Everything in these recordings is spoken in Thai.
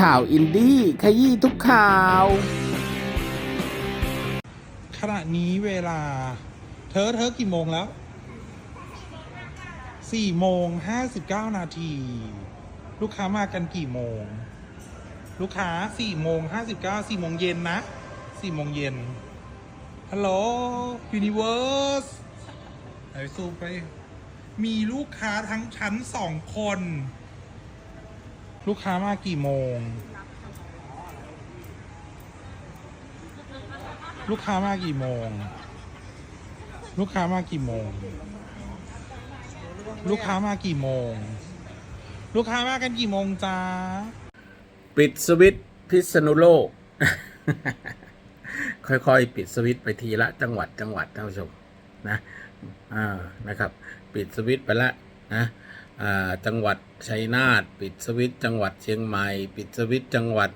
ข่าวอินดี้ขยี้ทุกข่าว ขณะนี้เวลา เธอเธอกี่โมงแล้วสี่โมงห้าสิบเก้านาที ลูกค้ามากันกี่โมง ลูกค้าสี่โมงห้าสิบเก้าสี่โมงเย็นนะสี่โมงเย็นฮัลโหลยูนิเวิร์สไหนซูมไป มีลูกค้าทั้งชั้นสองคน ลูกค้ามากี่โมง ลูกค้ามากี่โมง ลูกค้ามากี่โมง ลูกค้ามากี่โมง ลูกค้ามากันกี่โมงจ้า ปิดสวิตพิษณุโลก ค่อยๆ ปิดสวิตไปทีละจังหวัดจังหวัดท่านผู้ชมนะอ่านะครับ ปิดสวิตไปละนะ จังหวัดชัยนาทปิดสวิตจังหวัดเชียงใหม่ ปิดสวิตจังหวัด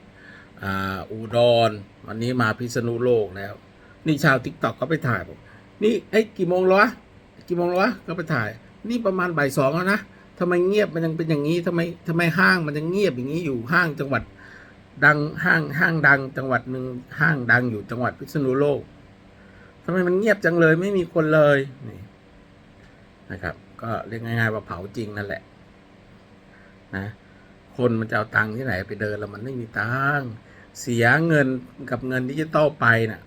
อุดรวันนี้มาพิษณุโลกแล้ว นี่ชาวทิกตอกก็ไปถ่ายบอกนี่ไอ้กี่โมงแล้ววะกี่โมงแล้ววะก็ไปถ่าย นี่ประมาณบ่ายสองแล้วนะทำไมเงียบมันยังเป็นอย่างนี้ทำไมทำไมห้างมันยังเงียบอย่างนี้อยู่ห้างจังหวัดดังห้างห้างดัง จังหวัดหนึ่งห้างดังอยู่จังหวัดพิษณุโลกทำไมมันเงียบจังเลยไม่มีคนเลยนี่นะครับ ก็เรียกง่ายๆว่าเผาจริงนั่นแหละ นะคนมันจะเอาตังค์ที่ไหนไปเดินแล้วมันไม่มีตังค์เสียเงินกับเงินดิจิตอลไปน่ะ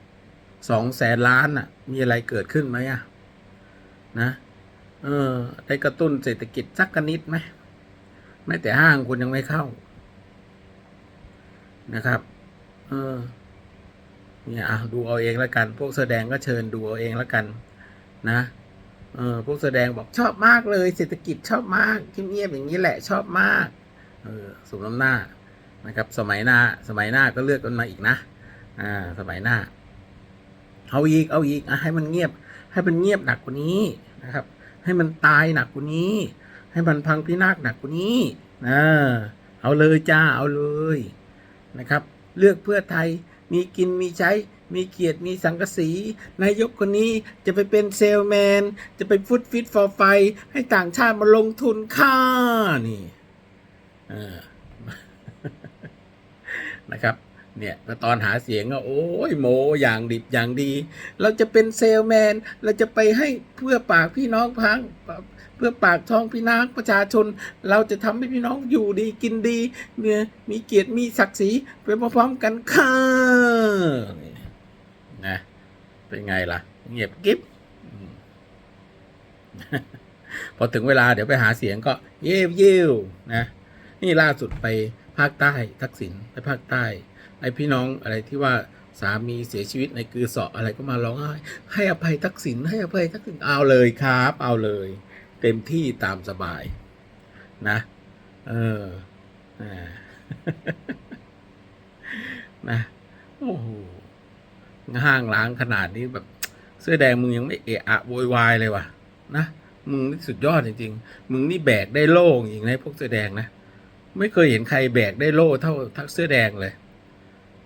สองแสนล้านน่ะ มีอะไรเกิดขึ้นไหมอะนะเออ ได้กระตุ้นเศรษฐกิจสักกนิดไหมไม่แต่ห้างคุณยังไม่เข้า นะครับ เออ เนี่ยอะดูเอาเองแล้วกัน พวกแสดงก็เชิญดูเอาเองแล้วกัน นะ เออพวกแสดงบอกชอบมากเลยเศรษฐกิจชอบมากเงียบๆอย่างนี้แหละชอบมากเออสมน้ำหน้านะครับ สมัยหน้า สมัยหน้าก็เลือกกันมาอีกนะอ่าสมัยหน้าเอาอีกเอาอีกอให้มันเงียบ ให้มันเงียบหนักกว่านี้นะครับ ให้มันตายหนักกว่านี้ ให้มันพังพินาศหนักกว่านี้นะเอาเลยจ้าเอาเลยนะครับ เลือกเพื่อไทยมีกินมีใช้ มีเกียรติมีสังกสีนายกคนนี้จะไปเป็นเซลแมน จะไปฟุตฟิตฟอร์ไฟ ให้ต่างชาติมาลงทุนค่านี่นะครับเนี่ยตอนหาเสียงก็โอ้ยโมอย่างดิบอย่างดี เราจะเป็นเซลแมน เราจะไปให้เพื่อปากพี่น้องพังเพื่อปากท้องพี่น้องประชาชน เราจะทำให้พี่น้องอยู่ดีกินดีมีมีเกียรติมีศักดิ์ศรีไปพร้อมๆกันค่ะนี่นะ เป็นไงล่ะ เงียบกิ๊บพอถึงเวลาเดี๋ยวไปหาเสียงก็ เย่เย่นะ นี่ล่าสุดไปภาคใต้ทักษิณไปภาคใต้ ไอพี่น้องอะไรที่ว่าสามีเสียชีวิตในกือสาะอะไรก็มาร้องไห้ให้อภัยทักษิณให้อภัยทักษิณเอาเลยครับ เอาเลย เต็มที่ตามสบาย นะ เอออ่านะโอ้โห ห้างล้างขนาดนี้แบบ เสื้อแดงมึงยังไม่เอะอะโวยวายเลยว่ะ นะมึงนี่สุดยอดจริงๆ มึงนี่แบกได้โล่จริงๆนะพวกเสื้อแดงนะ ไม่เคยเห็นใครแบกได้โล่เท่าทักเสื้อแดงเลย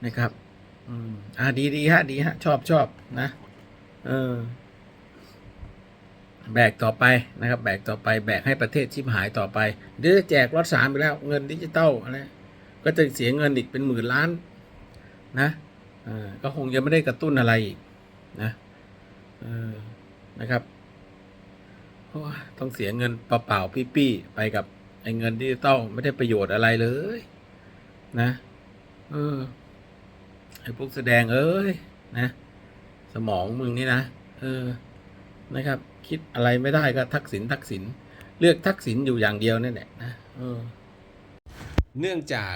นะครับ อืมอ่าดีดีฮะ ดีฮะ ชอบชอบนะ เออ แบกต่อไปนะครับ แบกต่อไปแบกให้ประเทศชิบหายต่อไป เดี๋ยวจะแจกรถสามไปแล้ว เงินดิจิตอลอะไรก็จะเสียเงินอีกเป็นหมื่นล้าน นะ ก็คงจะไม่ได้กระตุ้นอะไรอีกนะนะครับต้องเสียเงินเปล่าๆปี้ๆไปกับไอ้เงินดิจิตอลไม่ได้ประโยชน์อะไรเลย นะเออไอ้พวกแสดงเอ้ยนะสมองมึงนี่นะเออนะครับ คิดอะไรไม่ได้ก็ทักษิณทักษิณเลือกทักษิณอยู่อย่างเดียวนั่นแหละนะเออ เนื่องจาก